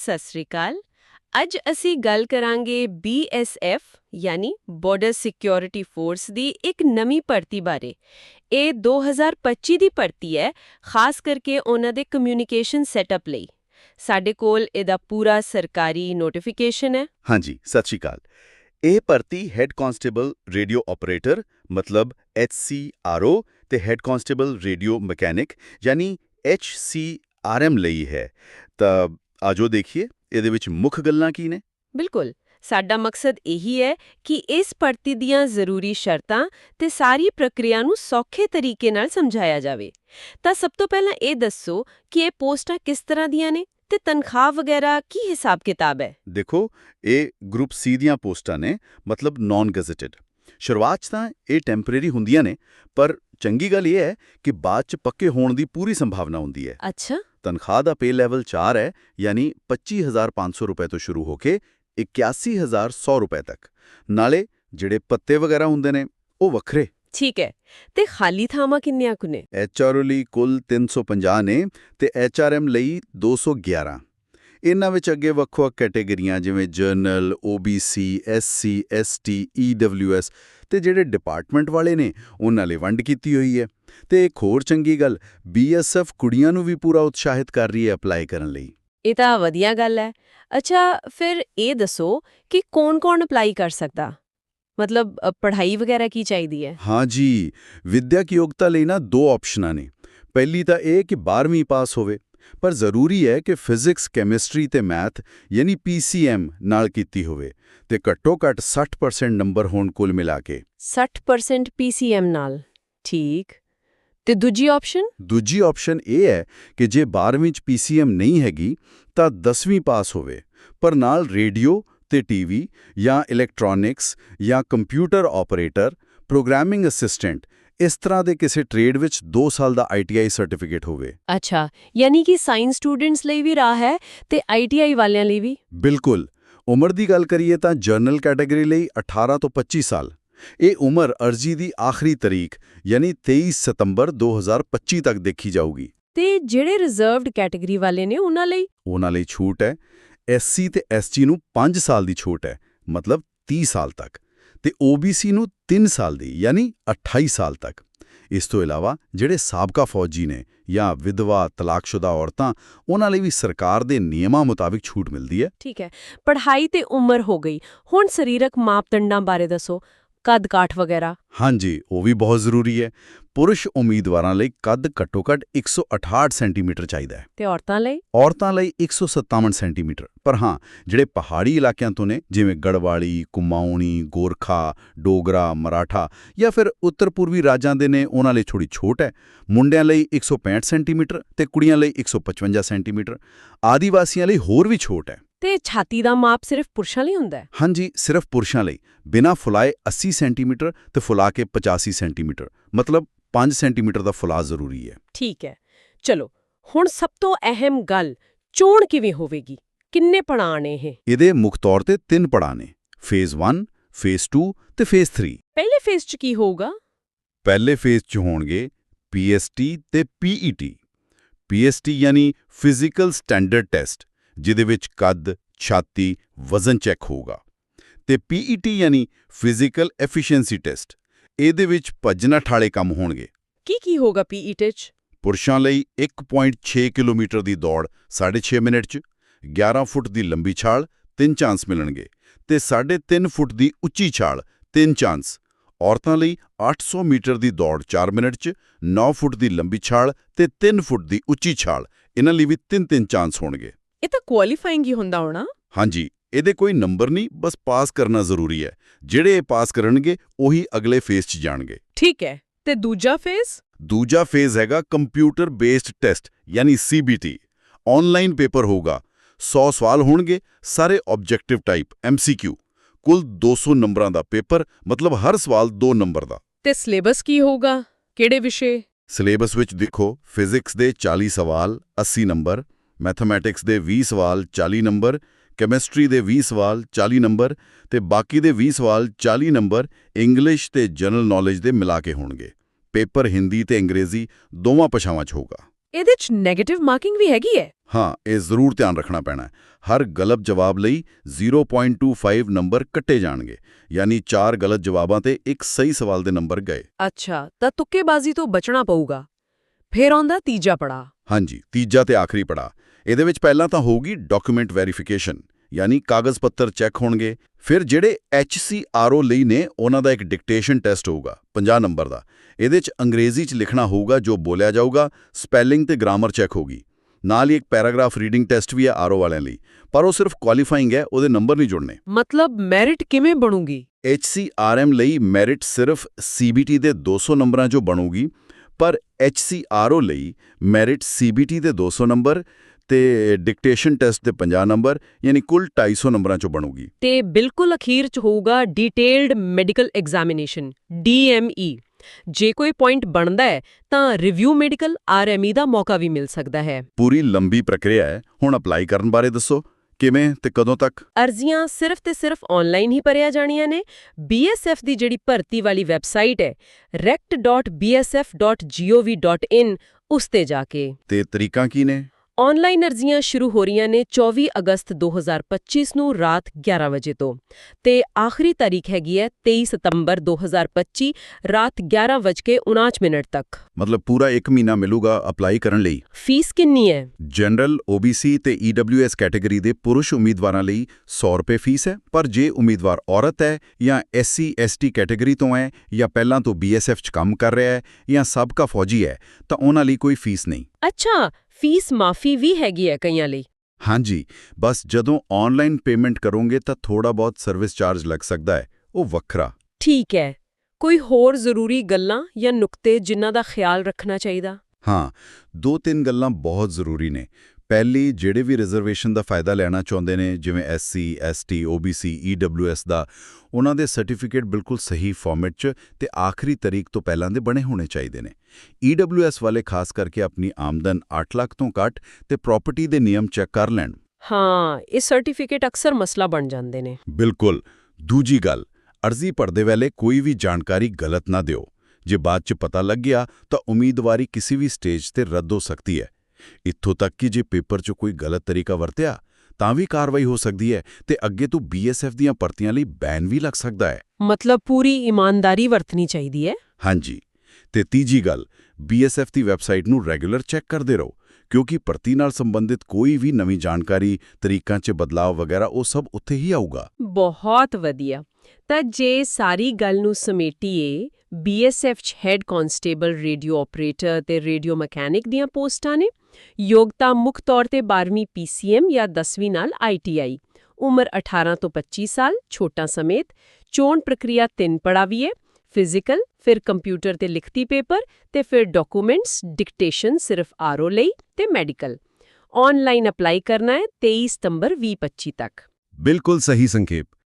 ਸਤਿ ਸ੍ਰੀ ਅਕਾਲ। ਅੱਜ ਅਸੀਂ ਗੱਲ ਕਰਾਂਗੇ BSF ਯਾਨੀ ਬਾਰਡਰ ਸਿਕਿਉਰਿਟੀ ਫੋਰਸ ਦੀ ਇੱਕ ਨਵੀਂ ਭਰਤੀ ਬਾਰੇ। ਇਹ 2025 ਦੀ ਭਰਤੀ ਹੈ, ਖਾਸ ਕਰਕੇ ਉਹਨਾਂ ਦੇ ਕਮਿਊਨੀਕੇਸ਼ਨ ਸੈਟਅਪ ਲਈ। ਸਾਡੇ ਕੋਲ ਇਹਦਾ ਪੂਰਾ ਸਰਕਾਰੀ ਨੋਟੀਫਿਕੇਸ਼ਨ ਹੈ। ਹਾਂਜੀ, ਸਤਿ ਸ਼੍ਰੀ ਅਕਾਲ। ਇਹ ਭਰਤੀ ਹੈੱਡ ਕਾਂਸਟੇਬਲ ਰੇਡੀਓ ਆਪਰੇਟਰ ਮਤਲਬ HCRO ਤੇ ਹੈੱਡ ਕਾਂਸਟੇਬਲ ਰੇਡੀਓ ਮਕੈਨਿਕ ਯਾਨੀ HCRM ਲਈ ਹੈ। ਤਾਂ ਆਜੋ ਦੇਖੀਏ ਇਹਦੇ ਵਿੱਚ ਮੁੱਖ ਗੱਲਾਂ ਕੀ ਨੇ? ਬਿਲਕੁਲ। ਸਾਡਾ ਮਕਸਦ ਇਹੀ ਹੈ ਕਿ ਇਸ ਭਰਤੀ ਦੀਆਂ ਜ਼ਰੂਰੀ ਸ਼ਰਤਾਂ ਤੇ ਸਾਰੀ ਪ੍ਰਕਿਰਿਆ ਨੂੰ ਸੌਖੇ ਤਰੀਕੇ ਨਾਲ ਸਮਝਾਇਆ ਜਾਵੇ। ਤਾਂ ਸਭ ਤੋਂ ਪਹਿਲਾਂ ਇਹ ਦੱਸੋ ਕਿ ਇਹ ਪੋਸਟਾਂ ਕਿਸ ਤਰ੍ਹਾਂ ਦੀਆਂ ਨੇ ਤੇ ਤਨਖਾਹ ਵਗੈਰਾ ਕੀ ਹਿਸਾਬ ਕਿਤਾਬ ਹੈ? ਦੇਖੋ ਇਹ ਗਰੁੱਪ ਸੀ ਦੀਆਂ ਪੋਸਟਾਂ ਨੇ ਮਤਲਬ ਨਾਨ ਗੈਜ਼ਟਡ ਸ਼ੁਰੂਆਤ ਤਾਂ ਇਹ ਟੈਂਪਰੇਰੀ ਹੁੰਦੀਆਂ ਨੇ ਪਰ ਚੰਗੀ ਗੱਲ ਇਹ ਹੈ ਕਿ ਬਾਅਦ 'ਚ ਪੱਕੇ ਹੋਣ ਦੀ ਪੂਰੀ ਸੰਭਾਵਨਾ ਹੁੰਦੀ ਹੈ। ਅੱਛਾ। ਤਨਖਾਹ ਦਾ ਪੇ ਲੈਵਲ 4 ਹੈ ਯਾਨੀ 25500 ਰੁਪਏ ਤੋਂ ਸ਼ੁਰੂ ਹੋ ਕੇ 81100 ਰੁਪਏ ਤੱਕ। ਨਾਲੇ ਜਿਹੜੇ ਪੱਤੇ ਵਗੈਰਾ ਹੁੰਦੇ ਨੇ ਉਹ ਵੱਖਰੇ। ਠੀਕ ਹੈ। ਤੇ ਖਾਲੀ ਥਾਵਾਂ ਕਿੰਨੀਆਂ ਕੁ ਨੇ? ਐਚਆਰਓ ਲਈ ਕੁੱਲ 350 ਨੇ ਤੇ ਐਚਆਰਐਮ ਲਈ 211 ਇਹਨਾਂ ਵਿੱਚ ਅੱਗੇ ਵੱਖ-ਵੱਖ ਕੈਟਾਗਰੀਆਂ ਜਿਵੇਂ general OBC SC ST EWS ਤੇ ਜਿਹੜੇ ਡਿਪਾਰਟਮੈਂਟ ਵਾਲੇ ਨੇ ਉਹਨਾਂ ਲਈ ਵੰਡ ਕੀਤੀ ਹੋਈ ਹੈ। ਤੇ ਇੱਕ ਹੋਰ ਚੰਗੀ ਗੱਲ ਬੀਐਸਐਫ ਕੁੜੀਆਂ ਨੂੰ ਵੀ ਪੂਰਾ ਉਤਸ਼ਾਹਿਤ ਕਰ ਰਹੀ ਹੈ ਅਪਲਾਈ ਕਰਨ ਲਈ। ਇਹ ਤਾਂ ਵਧੀਆ ਗੱਲ ਹੈ। ਅੱਛਾ ਫਿਰ ਇਹ ਦੱਸੋ ਕਿ ਕੌਣ-ਕੌਣ ਅਪਲਾਈ ਕਰ ਸਕਦਾ? ਮਤਲਬ ਪੜ੍ਹਾਈ ਵਗੈਰਾ ਕੀ ਚਾਹੀਦੀ ਹੈ? ਹਾਂ ਜੀ ਵਿਦਿਅਕ ਯੋਗਤਾ ਲਈ ਨਾ ਦੋ ਆਪਸ਼ਨਾਂ ਨੇ। ਪਹਿਲੀ ਤਾਂ ਇਹ ਕਿ 12ਵੀਂ ਪਾਸ ਹੋਵੇ ਪਰ ਜ਼ਰੂਰੀ ਹੈ ਕਿ ਫਿਜ਼ਿਕਸ ਕੈਮਿਸਟਰੀ ਤੇ ਮੈਥ ਯਾਨੀ ਪੀਸੀਐਮ ਨਾਲ ਕੀਤੀ ਹੋਵੇ ਤੇ ਘੱਟੋ-ਘੱਟ 60% ਨੰਬਰ ਹੋਣ ਕੁੱਲ ਮਿਲਾ ਕੇ। 60% PCM ਨਾਲ। ਠੀਕ। ਤੇ ਦੂਜੀ ਆਪਸ਼ਨ ਦੂਜੀ ਆਪਸ਼ਨ ਇਹ ਹੈ ਕਿ ਜੇ 12ਵੀਂ ਚ ਪੀਸੀਐਮ ਨਹੀਂ ਹੈਗੀ ਤਾਂ 10ਵੀਂ ਪਾਸ ਹੋਵੇ ਪਰ ਨਾਲ ਰੇਡੀਓ ਤੇ ਟੀਵੀ ਜਾਂ ਇਲੈਕਟ੍ਰੋਨਿਕਸ ਜਾਂ ਕੰਪਿਊਟਰ ਆਪਰੇਟਰ ਪ੍ਰੋਗਰਾਮਿੰਗ ਅਸਿਸਟੈਂਟ ਇਸ ਤਰ੍ਹਾਂ ਦੇ ਕਿਸੇ ਟ੍ਰੇਡ ਵਿੱਚ 2 ਸਾਲ ਦਾ ਆਈਟੀਆਈ ਸਰਟੀਫਿਕੇਟ ਹੋਵੇ। ਅੱਛਾ ਯਾਨੀ ਕਿ ਸਾਇੰਸ ਸਟੂਡੈਂਟਸ ਲਈ ਵੀ ਰਾਹ ਹੈ ਤੇ ਆਈਟੀਆਈ ਵਾਲਿਆਂ ਲਈ ਵੀ? ਬਿਲਕੁਲ। ਉਮਰ ਦੀ ਗੱਲ ਕਰੀਏ ਤਾਂ ਜਰਨਲ ਕੈਟਾਗਰੀ ਲਈ 18 ਤੋਂ 25 ਸਾਲ। ਇਹ ਉਮਰ ਅਰਜ਼ੀ ਦੀ ਆਖਰੀ ਤਾਰੀਖ ਯਾਨੀ 23 ਸਤੰਬਰ 2025 ਤੱਕ ਦੇਖੀ ਜਾਊਗੀ। ਤੇ ਜਿਹੜੇ ਰਿਜ਼ਰਵਡ ਕੈਟਾਗਰੀ ਵਾਲੇ ਨੇ ਉਹਨਾਂ ਲਈ? ਉਹਨਾਂ ਲਈ ਛੂਟ ਹੈ। ਐਸਸੀ ਤੇ ਐਸਟੀ ਨੂੰ 5 ਸਾਲ ਦੀ ਛੂਟ ਹੈ ਮਤਲਬ 30 ਸਾਲ ਤੱਕ। ਤੇ ਓਬੀਸੀ ਨੂੰ 3 ਸਾਲ ਦੀ ਯਾਨੀ 28 ਸਾਲ ਤੱਕ। ਇਸ ਤੋਂ ਇਲਾਵਾ ਜਿਹੜੇ ਸਾਬਕਾ ਫੌਜੀ ਨੇ ਜਾਂ ਵਿਧਵਾ ਤਲਾਕਸ਼ੁਦਾ ਔਰਤਾਂ ਉਹਨਾਂ ਲਈ ਵੀ ਸਰਕਾਰ ਦੇ ਨਿਯਮਾਂ ਮੁਤਾਬਿਕ ਛੂਟ ਮਿਲਦੀ ਹੈ। ਠੀਕ ਹੈ। ਪੜ੍ਹਾਈ ਤੇ ਉਮਰ ਹੋ ਗਈ। ਹੁਣ ਸਰੀਰਕ ਮਾਪਦੰਡਾਂ ਬਾਰੇ ਦੱਸੋ। ਕੱਦ ਕਾਠ ਵਗੈਰਾ। ਹਾਂਜੀ ਉਹ ਵੀ ਬਹੁਤ ਜ਼ਰੂਰੀ ਹੈ। ਪੁਰਸ਼ ਉਮੀਦਵਾਰਾਂ ਲਈ ਕੱਦ ਘੱਟੋ-ਘੱਟ 168 ਸੈਂਟੀਮੀਟਰ ਚਾਹੀਦਾ ਹੈ। ਤੇ ਔਰਤਾਂ ਲਈ? ਔਰਤਾਂ ਲਈ 157 ਸੈਂਟੀਮੀਟਰ। ਪਰ ਹਾਂ ਜਿਹੜੇ ਪਹਾੜੀ ਇਲਾਕਿਆਂ ਤੋਂ ਨੇ ਜਿਵੇਂ ਗੜਵਾਲੀ ਕੁਮਾਊਣੀ ਗੋਰਖਾ ਡੋਗਰਾ ਮਰਾਠਾ ਜਾਂ ਫਿਰ ਉੱਤਰ ਪੂਰਬੀ ਰਾਜਾਂ ਦੇ ਨੇ ਉਹਨਾਂ ਲਈ ਥੋੜੀ ਛੋਟ ਹੈ। ਮੁੰਡਿਆਂ ਲਈ 165 ਸੈਂਟੀਮੀਟਰ ਤੇ ਕੁੜੀਆਂ ਲਈ 155 ਸੈਂਟੀਮੀਟਰ। ਆਦੀਵਾਸੀਆਂ ਲਈ ਹੋਰ ਵੀ ਛੋਟ ਹੈ। ਤੇ ਛਾਤੀ ਦਾ ਮਾਪ ਸਿਰਫ ਪੁਰਸ਼ਾਂ ਲਈ ਹੁੰਦਾ ਹੈ? ਹਾਂਜੀ ਸਿਰਫ ਪੁਰਸ਼ਾਂ ਲਈ। ਬਿਨਾ ਫੁਲਾਏ 80 ਸੈਂਟੀਮੀਟਰ ਤੇ ਫੁਲਾ ਕੇ 85 ਸੈਂਟੀਮੀਟਰ। ਮਤਲਬ 5 ਸੈਂਟੀਮੀਟਰ ਦਾ ਫੁਲਾ ਜ਼ਰੂਰੀ ਹੈ। ਠੀਕ ਹੈ। ਚਲੋ ਹੁਣ ਸਭ ਤੋਂ ਅਹਿਮ ਗੱਲ ਚੋਣ ਕਿਵੇਂ ਹੋਵੇਗੀ? ਕਿੰਨੇ ਪੜਾਅ ਨੇ ਇਹ? ਇਹਦੇ ਮੁੱਖ ਤੌਰ ਤੇ ਤਿੰਨ ਪੜਾਅ ਨੇ। ਫੇਜ਼ 1 ਫੇਜ਼ 2 ਤੇ ਫੇਜ਼ 3 ਪਹਿਲੇ ਫੇਜ਼ 'ਚ ਕੀ ਹੋਊਗਾ? ਪਹਿਲੇ ਫੇਜ਼ 'ਚ ਹੋਣਗੇ ਪੀਐਸਟੀ ਤੇ ਪੀਈਟੀ ਪੀਐਸਟੀ ਯਾਨੀ ਫਿਜ਼ੀਕਲ ਸਟੈਂਡਰਡ ਟੈਸਟ। ਜਿਹਦੇ ਵਿੱਚ ਕੱਦ ਛਾਤੀ ਵਜ਼ਨ ਚੈੱਕ ਹੋਊਗਾ। ਤੇ ਪੀਈਟੀ ਯਾਨੀ ਫਿਜ਼ੀਕਲ ਐਫੀਸ਼ੀਐਂਸੀ ਟੈਸਟ ਇਹਦੇ ਵਿੱਚ ਭੱਜਣਾ ਠਾਲੇ ਕੰਮ ਹੋਣਗੇ। ਕੀ ਕੀ ਹੋਗਾ ਪੀਈਟੀ 'ਚ? ਪੁਰਸ਼ਾਂ ਲਈ 1.6 ਕਿਲੋਮੀਟਰ ਦੀ ਦੌੜ 6.5 ਮਿੰਟ 'ਚ 11 ਫੁੱਟ ਦੀ ਲੰਬੀ ਛਾਲ 3 ਚਾਂਸ ਮਿਲਣਗੇ ਤੇ 3.5 ਫੁੱਟ ਦੀ ਉੱਚੀ ਛਾਲ 3 ਚਾਂਸ। ਔਰਤਾਂ ਲਈ 800 ਮੀਟਰ ਦੀ ਦੌੜ 4 ਮਿੰਟ 'ਚ 9 ਫੁੱਟ ਦੀ ਲੰਬੀ ਛਾਲ ਤੇ 3 ਫੁੱਟ ਦੀ ਉੱਚੀ ਛਾਲ। ਇਹਨਾਂ ਲਈ ਵੀ 3-3 ਚਾਂਸ ਹੋਣਗੇ। ਇਹ ਤਾਂ ਕੁਆਲੀਫਾਈਂਗ ਹੀ ਹੁੰਦਾ ਹੋਣਾ। ਹਾਂਜੀ ਇਹਦੇ ਕੋਈ ਨੰਬਰ ਨਹੀਂ ਬਸ ਪਾਸ ਕਰਨਾ ਜ਼ਰੂਰੀ ਹੈ। ਜਿਹੜੇ ਇਹ ਪਾਸ ਕਰਨਗੇ ਉਹੀ ਅਗਲੇ ਫੇਜ਼ 'ਚ ਜਾਣਗੇ। ਠੀਕ ਹੈ ਤੇ ਦੂਜਾ ਫੇਜ਼ ਦੂਜਾ ਫੇਜ਼ ਹੈਗਾ ਕੰਪਿਊਟਰ ਬੇਸਡ ਟੈਸਟ ਯਾਨੀ ਸੀਬੀਟੀ ਆਨਲਾਈਨ ਪੇਪਰ ਹੋਊਗਾ। 100 ਸਵਾਲ ਹੋਣਗੇ ਸਾਰੇ ਆਬਜੈਕਟਿਵ ਟਾਈਪ ਐਮਸੀਕਿਊ ਕੁੱਲ 200 ਨੰਬਰਾਂ ਦਾ ਪੇਪਰ ਮਤਲਬ ਹਰ ਸਵਾਲ 2 ਨੰਬਰ ਦਾ। ਤੇ ਸਿਲੇਬਸ ਕੀ ਹੋਊਗਾ? ਕਿਹੜੇ ਵਿਸ਼ੇ? ਸਿਲੇਬਸ ਵਿੱਚ ਦੇਖੋ ਫਿਜ਼ਿਕਸ ਦੇ 40 ਸਵਾਲ 80 ਨੰਬਰ। ਮੈਥਮੈਟਿਕਸ ਦੇ 20 ਸਵਾਲ 40 ਨੰਬਰ ਕੈਮਿਸਟਰੀ ਦੇ 20 ਸਵਾਲ 40 ਨੰਬਰ ਤੇ ਬਾਕੀ ਦੇ 20 ਸਵਾਲ 40 ਨੰਬਰ ਇੰਗਲਿਸ਼ ਤੇ ਜਨਰਲ ਨੌਲੇਜ ਦੇ ਮਿਲਾ ਕੇ ਹੋਣਗੇ। ਪੇਪਰ ਹਿੰਦੀ ਤੇ ਅੰਗਰੇਜ਼ੀ ਦੋਵਾਂ ਭਾਸ਼ਾਵਾਂ 'ਚ ਹੋਊਗਾ। ਇਹਦੇ 'ਚ 네ਗੇਟਿਵ ਮਾਰਕਿੰਗ ਵੀ ਹੈਗੀ ਹੈ? ਹਾਂ ਇਹ ਜ਼ਰੂਰ ਧਿਆਨ ਰੱਖਣਾ ਪੈਣਾ ਹੈ। ਹਰ ਗਲਤ ਜਵਾਬ ਲਈ 0.25 ਨੰਬਰ ਕੱਟੇ ਜਾਣਗੇ ਯਾਨੀ 4 ਗਲਤ ਜਵਾਬਾਂ ਤੇ ਇੱਕ ਸਹੀ ਸਵਾਲ ਦੇ ਨੰਬਰ ਗਏ। ਅੱਛਾ ਤਾਂ ਤੁੱਕੇਬਾਜ਼ੀ ਤੋਂ ਬਚਣਾ ਪਊਗਾ। ਫਿਰ ਆਉਂਦਾ ਤੀਜਾ ਪੜਾ ਹਾਂਜੀ ਤੀਜਾ ਤੇ ਆਖਰੀ ਪੜਾ ਇਹਦੇ ਵਿੱਚ ਪਹਿਲਾਂ ਤਾਂ ਹੋਊਗੀ ਡਾਕੂਮੈਂਟ ਵੈਰੀਫਿਕੇਸ਼ਨ ਯਾਨੀ ਕਾਗਜ਼ ਪੱਤਰ ਚੈੱਕ ਹੋਣਗੇ। ਫਿਰ ਜਿਹੜੇ HCRO ਲਈ ਨੇ ਉਹਨਾਂ ਦਾ ਇੱਕ ਡਿਕਟੇਸ਼ਨ ਟੈਸਟ ਹੋਊਗਾ 50 ਨੰਬਰ ਦਾ। ਇਹਦੇ 'ਚ ਅੰਗਰੇਜ਼ੀ 'ਚ ਲਿਖਣਾ ਹੋਊਗਾ ਜੋ ਬੋਲਿਆ ਜਾਊਗਾ ਸਪੈਲਿੰਗ ਤੇ ਗ੍ਰਾਮਰ ਚੈੱਕ ਹੋਗੀ ਨਾਲ ਹੀ ਇੱਕ ਪੈਰਾਗ੍ਰਾਫ ਰੀਡਿੰਗ ਟੈਸਟ ਵੀ ਹੈ ਆਰਓ ਵਾਲਿਆਂ ਲਈ। ਪਰ ਉਹ ਸਿਰਫ ਕੁਆਲੀਫਾਈਂਗ ਹੈ ਉਹਦੇ ਨੰਬਰ ਨਹੀਂ ਜੁੜਨੇ। ਮਤਲਬ ਮੈਰਿਟ ਕਿਵੇਂ ਬਣੂਗੀ? HCRM ਲਈ ਮੈਰਿਟ ਸਿਰਫ CBT ਦੇ 200 ਨੰਬਰਾਂ 'ਚੋਂ ਬਣੂਗੀ ਪਰ HCRO ਲਈ ਮੈਰਿਟ CBT ਦੇ 200 ਨੰਬਰ ਤੇ ਡਿਕਟੇਸ਼ਨ ਟੈਸਟ ਦੇ 50 ਨੰਬਰ ਯਾਨੀ ਕੁੱਲ 250 ਨੰਬਰਾਂ 'ਚੋਂ ਬਣੂਗੀ। ਤੇ ਬਿਲਕੁਲ ਅਖੀਰ ਚ ਹੋਊਗਾ ਡਿਟੇਲਡ ਮੈਡੀਕਲ ਐਗਜ਼ਾਮੀਨੇਸ਼ਨ DME ਜੇ ਕੋਈ ਪੁਆਇੰਟ ਬਣਦਾ ਹੈ ਤਾਂ ਰਿਵਿਊ ਮੈਡੀਕਲ RME ਦਾ ਮੌਕਾ ਵੀ ਮਿਲ ਸਕਦਾ ਹੈ। ਪੂਰੀ ਲੰਬੀ ਪ੍ਰਕਿਰਿਆ ਹੈ ਹੁਣ ਅਪਲਾਈ ਕਰਨ ਬਾਰੇ ਦੱਸੋ। ਕਿਵੇਂ ਤੇ ਕਦੋਂ ਤੱਕ? ਅਰਜ਼ੀਆਂ ਸਿਰਫ ਤੇ ਸਿਰਫ ਆਨਲਾਈਨ ਹੀ ਭਰਿਆ ਜਾਣੀਆਂ ਨੇ। BSF ਦੀ ਜਿਹੜੀ ਭਰਤੀ ਵਾਲੀ ਵੈਬਸਾਈਟ ਹੈ rect.bsf.gov.in ਉਸ ਤੇ ਜਾ ਕੇ। ਤੇ ਤਰੀਕਾਂ ਕੀ ਨੇ? ਆਨਲਾਈਨ ਅਰਜ਼ੀਆਂ ਸ਼ੁਰੂ ਹੋ ਰਹੀਆਂ ਨੇ 24 ਅਗਸਤ 2025 ਨੂੰ ਰਾਤ 11 ਵਜੇ ਤੋਂ ਤੇ ਆਖਰੀ ਤਾਰੀਖ ਹੈਗੀ ਹੈ 23 ਸਤੰਬਰ 2025 ਰਾਤ 11:39 ਮਿੰਟ ਤੱਕ। ਮਤਲਬ ਪੂਰਾ 1 ਮਹੀਨਾ ਮਿਲੂਗਾ ਅਪਲਾਈ ਕਰਨ ਲਈ? ਫੀਸ ਕਿੰਨੀ ਹੈ? ਜਨਰਲ OBC ਤੇ EWS ਕੈਟਾਗਰੀ ਦੇ ਪੁਰਸ਼ ਉਮੀਦਵਾਰਾਂ ਲਈ 100 ਰੁਪਏ ਫੀਸ ਹੈ ਪਰ ਜੇ ਉਮੀਦਵਾਰ ਔਰਤ ਹੈ ਜਾਂ SC ST ਕੈਟਾਗਰੀ ਤੋਂ ਹੈ ਜਾਂ ਪਹਿਲਾਂ ਤੋਂ BSF 'ਚ ਕੰਮ ਕਰ ਰਿਹਾ ਹੈ ਜਾਂ ਸਾਬਕਾ ਫੌਜੀ ਹੈ ਤਾਂ ਉਹਨਾਂ ਲਈ ਕੋਈ ਫੀਸ ਨਹੀਂ। ਅੱਛਾ ਫੀਸ ਮਾਫੀ ਵੀ ਹੈਗੀ ਹੈ ਕਈਆਂ ਲਈ। ਹਾਂਜੀ ਬਸ ਜਦੋਂ ਆਨਲਾਈਨ ਪੇਮੈਂਟ ਕਰੋਗੇ ਤਾਂ ਥੋੜਾ ਬਹੁਤ ਸਰਵਿਸ ਚਾਰਜ ਲੱਗ ਸਕਦਾ ਹੈ ਉਹ ਵੱਖਰਾ। ਠੀਕ ਹੈ ਕੋਈ ਹੋਰ ਜ਼ਰੂਰੀ ਗੱਲਾਂ ਜਾਂ ਨੁਕਤੇ ਜਿਨ੍ਹਾਂ ਦਾ ਖਿਆਲ ਰੱਖਣਾ ਚਾਹੀਦਾ? ਹਾਂ ਦੋ ਤਿੰਨ ਗੱਲਾਂ ਬਹੁਤ ਜ਼ਰੂਰੀ ਨੇ। ਪਹਿਲੀ ਜਿਹੜੇ ਵੀ ਰਿਜ਼ਰਵੇਸ਼ਨ ਦਾ ਫਾਇਦਾ ਲੈਣਾ ਚਾਹੁੰਦੇ ਨੇ ਜਿਵੇਂ SC ST OBC EWS ਦਾ ਉਹਨਾਂ ਦੇ ਸਰਟੀਫਿਕੇਟ ਬਿਲਕੁਲ ਸਹੀ ਫਾਰਮੈਟ 'ਚ ਤੇ ਆਖਰੀ ਤਾਰੀਖ ਤੋਂ ਪਹਿਲਾਂ ਦੇ ਬਣੇ ਹੋਣੇ ਚਾਹੀਦੇ ਨੇ। EWS ਵਾਲੇ ਖਾਸ ਕਰਕੇ ਆਪਣੀ ਆਮਦਨ 8 ਲੱਖ ਤੋਂ ਘੱਟ ਤੇ ਪ੍ਰਾਪਰਟੀ ਦੇ ਨਿਯਮ ਚੈੱਕ ਕਰ ਲੈਣ। ਹਾਂ ਇਹ ਸਰਟੀਫਿਕੇਟ ਅਕਸਰ ਮਸਲਾ ਬਣ ਜਾਂਦੇ ਨੇ। ਬਿਲਕੁਲ। ਦੂਜੀ ਗੱਲ ਅਰਜ਼ੀ ਭਰਦੇ ਵੇਲੇ ਕੋਈ ਵੀ ਜਾਣਕਾਰੀ ਗਲਤ ਨਾ ਦਿਓ। ਜੇ ਬਾਅਦ 'ਚ ਪਤਾ ਲੱਗ ਗਿਆ ਤਾਂ ਉਮੀਦਵਾਰੀ ਕਿਸੇ ਵੀ ਸਟੇਜ ਤੇ ਰੱਦ ਹੋ ਸਕਦੀ ਹੈ। ਇੱਥੋਂ ਤੱਕ ਕਿ ਜੇ ਪੇਪਰ 'ਚ ਕੋਈ ਗਲਤ ਤਰੀਕਾ ਵਰਤਿਆ ਤਾਂ ਵੀ ਕਾਰਵਾਈ ਹੋ ਸਕਦੀ ਹੈ ਤੇ ਅੱਗੇ ਤੋਂ BSF ਦੀਆਂ ਭਰਤੀਆਂ ਲਈ ਬੈਨ ਵੀ ਲੱਗ ਸਕਦਾ ਹੈ। ਮਤਲਬ ਪੂਰੀ ਇਮਾਨਦਾਰੀ ਵਰਤਣੀ ਚਾਹੀਦੀ ਹੈ? ਹਾਂਜੀ। ਤੇ ਤੀਜੀ ਗੱਲ BSF ਦੀ ਵੈਬਸਾਈਟ ਨੂੰ ਰੈਗੂਲਰ ਚੈੱਕ ਕਰਦੇ ਰਹੋ ਕਿਉਂਕਿ ਭਰਤੀ ਨਾਲ ਸੰਬੰਧਿਤ ਕੋਈ ਵੀ ਨਵੀਂ ਜਾਣਕਾਰੀ ਤਰੀਕਾਂ 'ਚ ਬਦਲਾਅ ਵਗੈਰਾ ਉਹ ਸਭ ਉੱਥੇ ਹੀ ਆਊਗਾ। ਬਹੁਤ ਵਧੀਆ। ਤਾਂ ਜੇ ਸਾਰੀ ਗੱਲ ਨੂੰ ਸਮੇਟੀਏ BSF ਚ ਹੈੱਡ ਕਾਂਸਟੇਬਲ ਰੇਡੀਓ ਆਪਰੇਟਰ ਤੇ ਰੇਡੀਓ ਮਕੈਨਿਕ ਦੀਆਂ ਪੋਸਟਾਂ ਨੇ। ਯੋਗਤਾ ਮੁੱਖ ਤੌਰ ਤੇ 12ਵੀਂ PCM ਜਾਂ 10ਵੀਂ ਨਾਲ ITI ਉਮਰ 18 ਤੋਂ 25 ਸਾਲ, ਛੋਟਾ ਸਮੇਤ। ਚੋਣ ਪ੍ਰਕਿਰਿਆ ਤਿੰਨ ਪੜਾਵੀ ਹੈ। ਫਿਜ਼ੀਕਲ ਫਿਰ ਕੰਪਿਊਟਰ ਤੇ ਲਿਖਤੀ ਪੇਪਰ ਤੇ ਫਿਰ ਡਾਕੂਮੈਂਟਸ ਡਿਕਟੇਸ਼ਨ ਸਿਰਫ ਆਰਓ ਲਈ ਤੇ ਮੈਡੀਕਲ ਆਨਲਾਈਨ ਅਪਲਾਈ ਕਰਨਾ ਹੈ 23 ਸਤੰਬਰ 2025 ਤੱਕ। ਬਿਲਕੁਲ ਸਹੀ ਸੰਖੇਪ।